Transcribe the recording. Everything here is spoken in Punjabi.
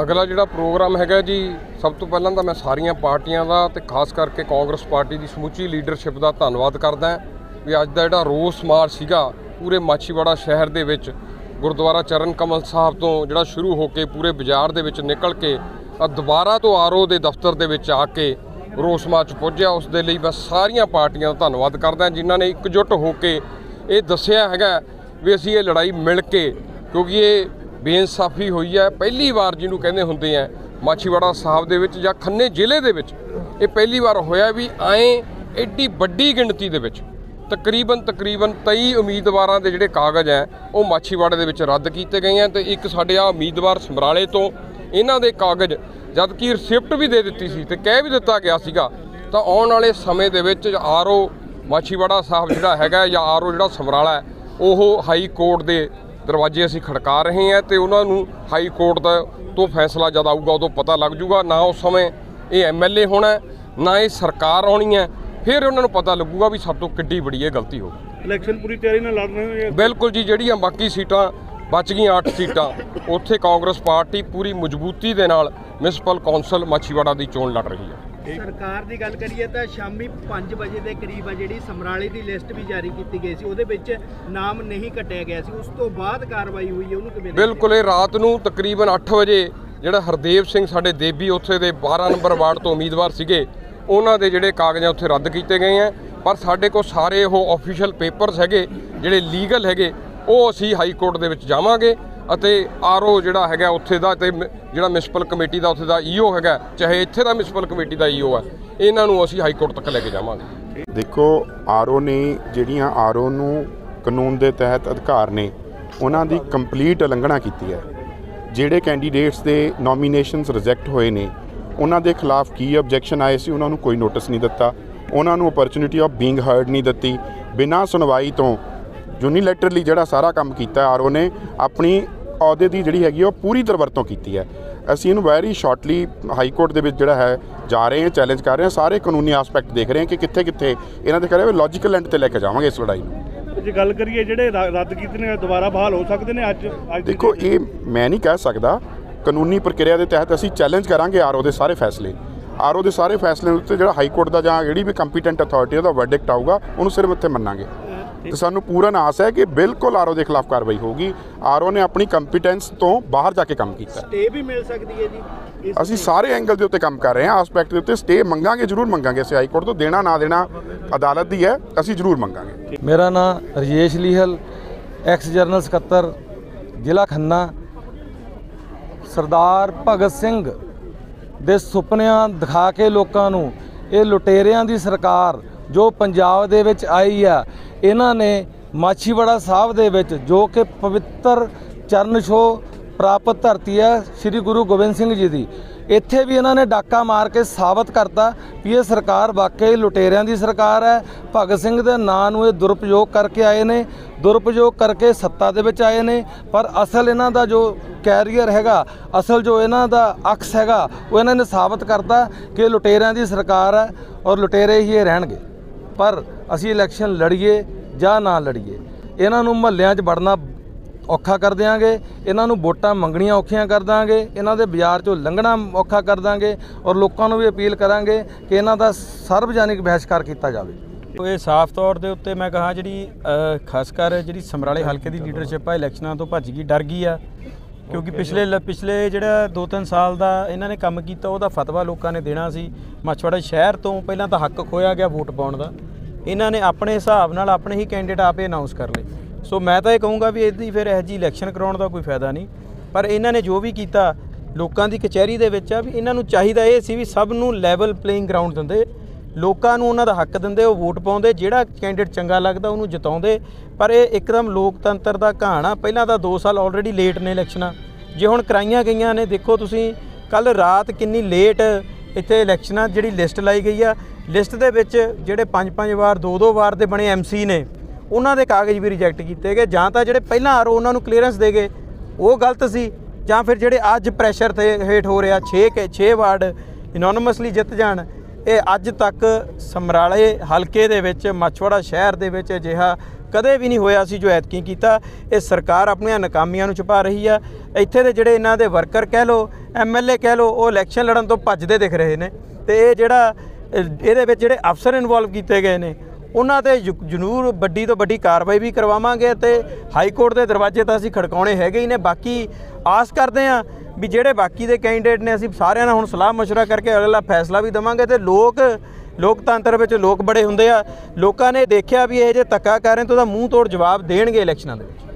ਅਗਲਾ ਜਿਹੜਾ ਪ੍ਰੋਗਰਾਮ ਹੈਗਾ ਜੀ, ਸਭ ਤੋਂ ਪਹਿਲਾਂ ਤਾਂ ਮੈਂ ਸਾਰੀਆਂ ਪਾਰਟੀਆਂ ਦਾ ਤੇ ਖਾਸ ਕਰਕੇ ਕਾਂਗਰਸ ਪਾਰਟੀ ਦੀ ਸਮੁੱਚੀ ਲੀਡਰਸ਼ਿਪ ਦਾ ਧੰਨਵਾਦ ਕਰਦਾ ਵੀ ਅੱਜ ਦਾ ਜਿਹੜਾ ਰੋਸ ਮਾਰਚ ਸੀਗਾ ਪੂਰੇ ਮਾਛੀਵਾੜਾ ਸ਼ਹਿਰ ਦੇ ਵਿੱਚ, ਗੁਰਦੁਆਰਾ ਚਰਨ ਕਮਲ ਸਾਹਿਬ ਤੋਂ ਜਿਹੜਾ ਸ਼ੁਰੂ ਹੋ ਕੇ ਪੂਰੇ ਬਾਜ਼ਾਰ ਦੇ ਵਿੱਚ ਨਿਕਲ ਕੇ ਦੁਬਾਰਾ ਤੋਂ ਆਰਓ ਦੇ ਦਫ਼ਤਰ ਦੇ ਵਿੱਚ ਆ ਕੇ ਰੋਸ ਮਾਰਚ ਪੁੱਜਿਆ, ਉਸ ਦੇ ਲਈ ਮੈਂ ਸਾਰੀਆਂ ਪਾਰਟੀਆਂ ਦਾ ਧੰਨਵਾਦ ਕਰਦਾ ਜਿਨ੍ਹਾਂ ਨੇ ਇਕਜੁੱਟ ਹੋ ਕੇ ਇਹ ਦੱਸਿਆ ਹੈਗਾ ਵੀ ਅਸੀਂ ਇਹ ਲੜਾਈ ਮਿਲ ਕੇ, ਕਿਉਂਕਿ ਇਹ ਬੇਇਨਸਾਫੀ ਹੋਈ ਹੈ। ਪਹਿਲੀ ਵਾਰ ਜਿਹਨੂੰ ਕਹਿੰਦੇ ਹੁੰਦੇ ਆ, ਮਾਛੀਵਾੜਾ ਸਾਹਿਬ ਦੇ ਵਿੱਚ ਜਾਂ ਖੰਨੇ ਜ਼ਿਲ੍ਹੇ ਦੇ ਵਿੱਚ, ਇਹ ਪਹਿਲੀ ਵਾਰ ਹੋਇਆ ਵੀ ਐਂ ਐਡੀ ਵੱਡੀ ਗਿਣਤੀ ਦੇ ਵਿੱਚ। ਤਕਰੀਬਨ ਤਕਰੀਬਨ 23 ਉਮੀਦਵਾਰਾਂ ਦੇ ਜਿਹੜੇ ਕਾਗਜ਼ ਹੈ, ਉਹ ਮਾਛੀਵਾੜੇ ਦੇ ਵਿੱਚ ਰੱਦ ਕੀਤੇ ਗਏ ਆ ਤੇ ਇੱਕ ਸਾਡੇ ਆ ਉਮੀਦਵਾਰ ਸਮਰਾਲੇ ਤੋਂ ਇਹਨਾਂ ਦੇ ਕਾਗਜ਼ ਜਦ ਕਿ ਰਿਸਿਪਟ ਵੀ ਦੇ ਦਿੱਤੀ ਸੀ ਤੇ ਕਹਿ ਵੀ ਦਿੱਤਾ ਗਿਆ ਸੀਗਾ, ਤਾਂ ਆਉਣ ਵਾਲੇ ਸਮੇਂ ਦੇ ਵਿੱਚ ਆਰਓ ਮਾਛੀਵਾੜਾ ਸਾਹਿਬ ਜਿਹੜਾ ਹੈਗਾ ਜਾਂ ਆਰਓ ਜਿਹੜਾ ਸਮਰਾਲਾ ਉਹ ਹਾਈ ਕੋਰਟ ਦੇ ਦਰਵਾਜ਼ੇ ਅਸੀਂ ਖੜਕਾ ਰਹੇ ਹਾਂ ਤੇ ਉਹਨਾਂ ਨੂੰ ਹਾਈ ਕੋਰਟ ਦਾ ਤੋਂ ਫੈਸਲਾ ਜਦ ਆਊਗਾ ਉਦੋਂ ਪਤਾ ਲੱਗ ਜੂਗਾ ਨਾ ਉਸ ਸਮੇਂ ਇਹ ਐਮਐਲਏ ਹੋਣਾ ਨਾ ਇਹ ਸਰਕਾਰ ਆਉਣੀ ਹੈ ਫਿਰ ਉਹਨਾਂ ਨੂੰ ਪਤਾ ਲੱਗੂਗਾ ਵੀ ਸਾਡੇ ਤੋਂ ਕਿੱਡੀ ਬੜੀ ਇਹ ਗਲਤੀ ਹੋ ਗਈ। ਇਲੈਕਸ਼ਨ ਪੂਰੀ ਤਿਆਰੀ ਨਾਲ ਲੜ ਰਹੇ ਹੋ ਬਿਲਕੁਲ ਜੀ ਜਿਹੜੀਆਂ ਬਾਕੀ ਸੀਟਾਂ ਬਚ ਗਈਆਂ 8 ਸੀਟਾਂ ਉੱਥੇ ਕਾਂਗਰਸ ਪਾਰਟੀ ਪੂਰੀ ਮਜ਼ਬੂਤੀ ਦੇ ਨਾਲ ਮਿਊਨਿਸਪਲ ਕੌਂਸਲ ਮਾਛੀਵਾੜਾ ਦੀ ਚੋਣ ਲੜ ਰਹੀ ਹੈ। ਸਰਕਾਰ ਦੀ ਗੱਲ ਕਰੀਏ ਤਾਂ ਸ਼ਾਮੀ 5 ਵਜੇ ਦੇ ਕਰੀਬ ਆ ਜਿਹੜੀ ਸਮਰਾਲੇ ਦੀ ਲਿਸਟ ਵੀ ਜਾਰੀ ਕੀਤੀ ਗਈ ਸੀ ਉਹਦੇ ਵਿੱਚ ਨਾਮ ਨਹੀਂ ਕੱਟਿਆ ਗਿਆ ਸੀ। ਉਸ ਤੋਂ ਬਾਅਦ ਕਾਰਵਾਈ ਹੋਈ ਹੈ ਉਹਨੂੰ ਕਿਵੇਂ ਬਿਲਕੁਲ ਇਹ ਰਾਤ ਨੂੰ ਤਕਰੀਬਨ 8 ਵਜੇ ਜਿਹੜਾ ਹਰਦੇਵ ਸਿੰਘ ਸਾਡੇ ਦੇਬੀ ਉੱਥੇ ਦੇ 12 ਨੰਬਰ ਵਾਰਡ ਤੋਂ ਉਮੀਦਵਾਰ ਸੀਗੇ ਉਹਨਾਂ ਦੇ ਜਿਹੜੇ ਕਾਗਜ਼ਾਂ ਉੱਥੇ ਰੱਦ ਕੀਤੇ ਗਏ ਆ। ਪਰ ਸਾਡੇ ਕੋਲ ਸਾਰੇ ਉਹ ਆਫੀਸ਼ੀਅਲ ਪੇਪਰਸ ਹੈਗੇ ਜਿਹੜੇ ਲੀਗਲ ਹੈਗੇ ਉਹ ਅਸੀਂ ਹਾਈ ਕੋਰਟ ਦੇ ਵਿੱਚ ਜਾਵਾਂਗੇ। ਅਤੇ ਆਰਓ ਜਿਹੜਾ ਹੈਗਾ ਉੱਥੇ ਦਾ ਤੇ ਜਿਹੜਾ ਮਿਊਨਿਸਪਲ ਕਮੇਟੀ ਦਾ ਉੱਥੇ ਦਾ ਈਓ ਹੈਗਾ, ਚਾਹੇ ਇੱਥੇ ਦਾ ਮਿਊਨਿਸਪਲ ਕਮੇਟੀ ਦਾ ਈਓ ਹੈ, ਇਹਨਾਂ ਨੂੰ ਅਸੀਂ ਹਾਈ ਕੋਰਟ ਤੱਕ ਲੈ ਕੇ ਜਾਵਾਂਗੇ। ਦੇਖੋ, ਆਰਓ ਨੇ ਜਿਹੜੀਆਂ ਆਰਓ ਨੂੰ ਕਾਨੂੰਨ ਦੇ ਤਹਿਤ ਅਧਿਕਾਰ ਨੇ, ਉਹਨਾਂ ਦੀ ਕੰਪਲੀਟ ਉਲੰਘਣਾ ਕੀਤੀ ਹੈ। ਜਿਹੜੇ ਕੈਂਡੀਡੇਟਸ ਦੇ ਨੋਮੀਨੇਸ਼ਨਸ ਰਿਜੈਕਟ ਹੋਏ ਨੇ, ਉਹਨਾਂ ਦੇ ਖਿਲਾਫ ਕੀ ਆਬਜੈਕਸ਼ਨ ਆਏ ਸੀ, ਉਹਨਾਂ ਨੂੰ ਕੋਈ ਨੋਟਿਸ ਨਹੀਂ ਦਿੱਤਾ। ਉਹਨਾਂ ਨੂੰ ਓਪਰਚੁਨਿਟੀ ਆਫ ਬੀਇੰਗ ਹਰਡ ਨਹੀਂ ਦਿੱਤੀ। ਬਿਨਾਂ ਸੁਣਵਾਈ ਤੋਂ ਯੂਨੀਲੈਟਰਲੀ ਜਿਹੜਾ ਸਾਰਾ ਕੰਮ ਕੀਤਾ ਆਰਓ ਨੇ, ਆਪਣੀ ਅਹੁਦੇ ਦੀ ਜਿਹੜੀ ਹੈਗੀ ਉਹ ਪੂਰੀ ਦੁਰਵਰਤੋਂ ਕੀਤੀ ਹੈ। ਅਸੀਂ ਇਹਨੂੰ ਵੈਰੀ ਸ਼ਾਰਟਲੀ ਹਾਈ ਕੋਰਟ ਦੇ ਵਿੱਚ ਜਿਹੜਾ ਹੈ ਜਾ ਰਹੇ ਹਾਂ ਚੈਲੰਜ ਕਰ ਰਹੇ ਹਾਂ। ਸਾਰੇ ਕਾਨੂੰਨੀ ਐਸਪੈਕਟ ਦੇਖ ਰਹੇ ਹਾਂ ਕਿ ਕਿੱਥੇ ਕਿੱਥੇ ਇਹਨਾਂ ਦੇ ਕਰੇ ਲੌਜੀਕਲ ਐਂਡ ਤੇ ਲੈ ਕੇ ਜਾਵਾਂਗੇ ਇਸ ਲੜਾਈ ਨੂੰ। ਜੇ ਗੱਲ ਕਰੀਏ ਜਿਹੜੇ ਰੱਦ ਕੀਤੇ ਨੇ ਦੁਬਾਰਾ ਬਹਾਲ ਹੋ ਸਕਦੇ ਨੇ ਅੱਜ ਅੱਜ ਦੀ ਦੇਖੋ ਇਹ ਮੈਂ ਨਹੀਂ ਕਹਿ ਸਕਦਾ ਕਾਨੂੰਨੀ ਪ੍ਰਕਿਰਿਆ ਦੇ ਤਹਿਤ ਅਸੀਂ ਚੈਲੰਜ ਕਰਾਂਗੇ ਆਰਓ ਦੇ ਸਾਰੇ ਫੈਸਲੇ। ਆਰਓ ਦੇ ਸਾਰੇ ਫੈਸਲਿਆਂ ਉੱਤੇ ਜਿਹੜਾ ਹਾਈ ਕੋਰਟ ਦਾ ਜਾਂ ਜਿਹੜੀ ਵੀ ਕੰਪੀਟੈਂਟ ਅਥਾਰਟੀ ਉਹਦਾ ਵਰਡਿਕਟ ਆਊਗਾ ਉਹਨੂੰ ਸਿਰਫ ਉੱਥੇ ਮੰਨਾਂਗੇ। ਤੇ ਸਾਨੂੰ ਪੂਰਨ ਆਸ ਹੈ ਕਿ ਬਿਲਕੁਲ ਆਰਓ ਦੇ ਖਿਲਾਫ ਕਾਰਵਾਈ ਹੋਊਗੀ। ਆਰਓ ਨੇ ਆਪਣੀ ਕੰਪੀਟੈਂਸ ਤੋਂ ਬਾਹਰ ਜਾ ਕੇ ਕੰਮ ਕੀਤਾ। ਸਟੇ ਵੀ ਮਿਲ ਸਕਦੀ ਹੈ ਜੀ? ਅਸੀਂ ਸਾਰੇ ਐਂਗਲ ਦੇ ਉੱਤੇ ਕੰਮ ਕਰ ਰਹੇ ਹਾਂ। ਆਸਪੈਕਟ ਦੇ ਉੱਤੇ ਸਟੇ ਮੰਗਾਂਗੇ ਜ਼ਰੂਰ ਮੰਗਾਂਗੇ ਅਸੀਂ ਹਾਈ ਕੋਰਟ ਤੋਂ। ਦੇਣਾ ਨਾ ਦੇਣਾ ਅਦਾਲਤ ਦੀ ਹੈ ਅਸੀਂ ਜ਼ਰੂਰ ਮੰਗਾਂਗੇ। ਮੇਰਾ ਨਾਮ ਰਜੇਸ਼ ਲੀਹਲ ਐਕਸ ਜਰਨਲ ਸਕੱਤਰ ਜ਼ਿਲ੍ਹਾ ਖੰਨਾ। ਸਰਦਾਰ ਭਗਤ ਸਿੰਘ ਦੇ ਸੁਪਨਿਆਂ ਦਿਖਾ ਕੇ ਲੋਕਾਂ ਨੂੰ ਇਹ ਲੁਟੇਰਿਆਂ ਦੀ ਸਰਕਾਰ ਜੋ ਪੰਜਾਬ ਦੇ ਵਿੱਚ ਆਈ ਆ ਇਹਨਾਂ ਨੇ ਮਾਛੀਵਾੜਾ ਸਾਹਿਬ ਦੇ ਵਿੱਚ ਜੋ ਕਿ ਪਵਿੱਤਰ ਚਰਨ ਛੋਹ ਪ੍ਰਾਪਤ ਧਰਤੀ ਹੈ, ਸ੍ਰੀ ਗੁਰੂ ਗੋਬਿੰਦ ਸਿੰਘ ਜੀ ਦੀ। ਇੱਥੇ ਵੀ ਇਹਨਾਂ ਨੇ ਡਾਕਾ ਮਾਰ ਕੇ ਸਾਬਤ ਕਰਤਾ ਵੀ ਇਹ ਸਰਕਾਰ ਵਾਕਈ ਲੁਟੇਰਿਆਂ ਦੀ ਸਰਕਾਰ ਹੈ। ਭਗਤ ਸਿੰਘ ਦੇ ਨਾਂ ਨੂੰ ਇਹ ਦੁਰਪਯੋਗ ਕਰਕੇ ਆਏ ਨੇ, ਦੁਰਪਯੋਗ ਕਰਕੇ ਸੱਤਾ ਦੇ ਵਿੱਚ ਆਏ ਨੇ, ਪਰ ਅਸਲ ਇਹਨਾਂ ਦਾ ਜੋ ਕੈਰੀਅਰ ਹੈਗਾ, ਅਸਲ ਜੋ ਇਹਨਾਂ ਦਾ ਅਕਸ ਹੈਗਾ, ਉਹ ਇਹਨਾਂ ਨੇ ਸਾਬਤ ਕਰਤਾ ਕਿ ਲੁਟੇਰਿਆਂ ਦੀ ਸਰਕਾਰ ਹੈ ਔਰ ਲੁਟੇਰੇ ਹੀ ਇਹ ਰਹਿਣਗੇ। ਪਰ ਅਸੀਂ ਇਲੈਕਸ਼ਨ ਲੜੀਏ ਜਾਂ ਨਾ ਲੜੀਏ ਇਹਨਾਂ ਨੂੰ ਮਹੱਲਿਆਂ 'ਚ ਵੜਨਾ ਔਖਾ ਕਰ ਦਿਆਂਗੇ ਇਹਨਾਂ ਨੂੰ ਵੋਟਾਂ ਮੰਗਣੀਆਂ ਔਖੀਆਂ ਕਰ ਦਾਂਗੇ ਇਹਨਾਂ ਦੇ ਬਾਜ਼ਾਰ 'ਚੋਂ ਲੰਘਣਾ ਔਖਾ ਕਰ ਦਾਂਗੇ ਔਰ ਲੋਕਾਂ ਨੂੰ ਵੀ ਅਪੀਲ ਕਰਾਂਗੇ ਕਿ ਇਹਨਾਂ ਦਾ ਸਰਵਜਨਿਕ ਬਹਿਸ਼ਕਾਰ ਕੀਤਾ ਜਾਵੇ। ਇਹ ਸਾਫ਼ ਤੌਰ ਦੇ ਉੱਤੇ ਮੈਂ ਕਹਾਂ ਜਿਹੜੀ ਖਾਸ ਕਰ ਜਿਹੜੀ ਸਮਰਾਲੇ ਹਲਕੇ ਦੀ ਲੀਡਰਸ਼ਿਪ ਆ ਇਲੈਕਸ਼ਨਾਂ ਤੋਂ ਭੱਜ ਗਈ ਡਰ ਗਈ ਆ। ਕਿਉਂਕਿ ਪਿਛਲੇ ਲ- ਪਿਛਲੇ ਜਿਹੜਾ 2-3 ਸਾਲ ਦਾ ਇਹਨਾਂ ਨੇ ਕੰਮ ਕੀਤਾ ਉਹਦਾ ਫਤਵਾ ਲੋਕਾਂ ਨੇ ਦੇਣਾ ਸੀ। ਮਛਵਾੜਾ ਸ਼ਹਿਰ ਤੋਂ ਪਹਿਲਾਂ ਤਾਂ ਹੱਕ ਖੋਇਆ ਗਿਆ ਵੋਟ ਪਾਉਣ ਦਾ। ਇਹਨਾਂ ਨੇ ਆਪਣੇ ਹਿਸਾਬ ਨਾਲ ਆਪਣੇ ਹੀ ਕੈਂਡੀਡੇਟ ਆਪੇ ਅਨਾਉਂਸ ਕਰ ਲਏ। ਸੋ ਮੈਂ ਤਾਂ ਇਹ ਕਹੂੰਗਾ ਵੀ ਇਹਦੀ ਫਿਰ ਇਹੋ ਜਿਹੀ ਇਲੈਕਸ਼ਨ ਕਰਾਉਣ ਦਾ ਕੋਈ ਫਾਇਦਾ ਨਹੀਂ। ਪਰ ਇਹਨਾਂ ਨੇ ਜੋ ਵੀ ਕੀਤਾ, ਲੋਕਾਂ ਦੀ ਕਚਹਿਰੀ ਦੇ ਵਿੱਚ ਆ ਵੀ ਇਹਨਾਂ ਨੂੰ ਚਾਹੀਦਾ ਇਹ ਸੀ ਵੀ ਸਭ ਨੂੰ ਲੈਵਲ ਪਲੇਇੰਗ ਗਰਾਊਂਡ ਦਿੰਦੇ। ਲੋਕਾਂ ਨੂੰ ਉਹਨਾਂ ਦਾ ਹੱਕ ਦਿੰਦੇ, ਉਹ ਵੋਟ ਪਾਉਂਦੇ, ਜਿਹੜਾ ਕੈਂਡੀਡੇਟ ਚੰਗਾ ਲੱਗਦਾ ਉਹਨੂੰ ਜਿਤਾਉਂਦੇ। ਪਰ ਇਹ ਇੱਕਦਮ ਲੋਕਤੰਤਰ ਦਾ ਕਹਾਣ ਆ। ਪਹਿਲਾਂ ਤਾਂ 2 ਸਾਲ ਆਲਰੇਡੀ ਲੇਟ ਨੇ ਇਲੈਕਸ਼ਨਾਂ ਜੇ ਹੁਣ ਕਰਾਈਆਂ ਗਈਆਂ ਨੇ, ਦੇਖੋ ਤੁਸੀਂ ਕੱਲ ਰਾਤ ਕਿੰਨੀ ਲੇਟ ਇੱਥੇ ਇਲੈਕਸ਼ਨਾਂ ਜਿਹੜੀ ਲਿਸਟ ਲਾਈ ਗਈ ਆ, ਲਿਸਟ ਦੇ ਵਿੱਚ ਜਿਹੜੇ 5-5 ਵਾਰ 2-2 ਵਾਰ ਦੇ ਬਣੇ ਐਮਸੀ ਨੇ, ਉਹਨਾਂ ਦੇ ਕਾਗਜ਼ ਵੀ ਰਿਜੈਕਟ ਕੀਤੇ ਗਏ। ਜਾਂ ਤਾਂ ਜਿਹੜੇ ਪਹਿਲਾਂ ਆਰੋ ਉਹਨਾਂ ਨੂੰ ਕਲੀਅਰੈਂਸ ਦੇ ਗਏ, ਉਹ ਗਲਤ ਸੀ, ਜਾਂ ਫਿਰ ਜਿਹੜੇ ਅੱਜ ਪ੍ਰੈਸ਼ਰ ਤੇ ਹੇਠ ਹੋ ਰਿਹਾ 6 ਕੇ 6 ਵਾਰਡ ਇਨੋਨਮਸਲੀ ਜਿੱਤ ਜਾਣ, ਇਹ ਅੱਜ ਤੱਕ ਸਮਰਾਲੇ ਹਲਕੇ ਦੇ ਵਿੱਚ ਮਛਵਾੜਾ ਸ਼ਹਿਰ ਦੇ ਵਿੱਚ ਅਜਿਹਾ ਕਦੇ ਵੀ ਨਹੀਂ ਹੋਇਆ ਸੀ ਜੋ ਐਤਕੀ ਕੀਤਾ। ਇਹ ਸਰਕਾਰ ਆਪਣੀਆਂ ਨਾਕਾਮੀਆਂ ਨੂੰ ਛੁਪਾ ਰਹੀ ਆ। ਇੱਥੇ ਦੇ ਜਿਹੜੇ ਇਹਨਾਂ ਦੇ ਵਰਕਰ ਕਹਿ ਲੋ ਐਮਐਲਏ ਕਹਿ ਲੋ ਉਹ ਇਲੈਕਸ਼ਨ ਲੜਨ ਤੋਂ ਭੱਜਦੇ ਦਿਖ ਰਹੇ ਨੇ। ਤੇ ਇਹ ਜਿਹੜਾ ਇਹਦੇ ਵਿੱਚ ਜਿਹੜੇ ਅਫਸਰ ਇਨਵੋਲਵ ਕੀਤੇ ਗਏ ਨੇ, ਉਹਨਾਂ ਤੇ ਜੁ- ਜ਼ਰੂਰ ਵੱਡੀ ਤੋਂ ਵੱਡੀ ਕਾਰਵਾਈ ਵੀ ਕਰਵਾਵਾਂਗੇ ਤੇ ਹਾਈ ਕੋਰਟ ਦੇ ਦਰਵਾਜ਼ੇ ਤਾਂ ਅਸੀਂ ਖੜਕਾਉਣੇ ਹੈਗੇ ਹੀ ਨੇ। ਬਾਕੀ ਆਸ ਕਰਦੇ ਹਾਂ ਵੀ ਜਿਹੜੇ ਬਾਕੀ ਦੇ ਕੈਂਡੀਡੇਟ ਨੇ, ਅਸੀਂ ਸਾਰਿਆਂ ਨਾਲ ਹੁਣ ਸਲਾਹ ਮਸ਼ਵਰਾ ਕਰਕੇ ਅਗਲਾ ਫੈਸਲਾ ਵੀ ਦਵਾਂਗੇ ਤੇ ਲੋਕ ਲੋਕਤੰਤਰ ਵਿੱਚ ਲੋਕ ਬੜੇ ਹੁੰਦੇ ਆ। ਲੋਕਾਂ ਨੇ ਦੇਖਿਆ ਵੀ ਇਹ ਜੇ ਧੱਕਾ ਕਰ ਰਹੇ ਤਾਂ ਉਹਦਾ ਮੂੰਹ ਤੋੜ ਜਵਾਬ ਦੇਣਗੇ ਇਲੈਕਸ਼ਨਾਂ ਦੇ ਵਿੱਚ।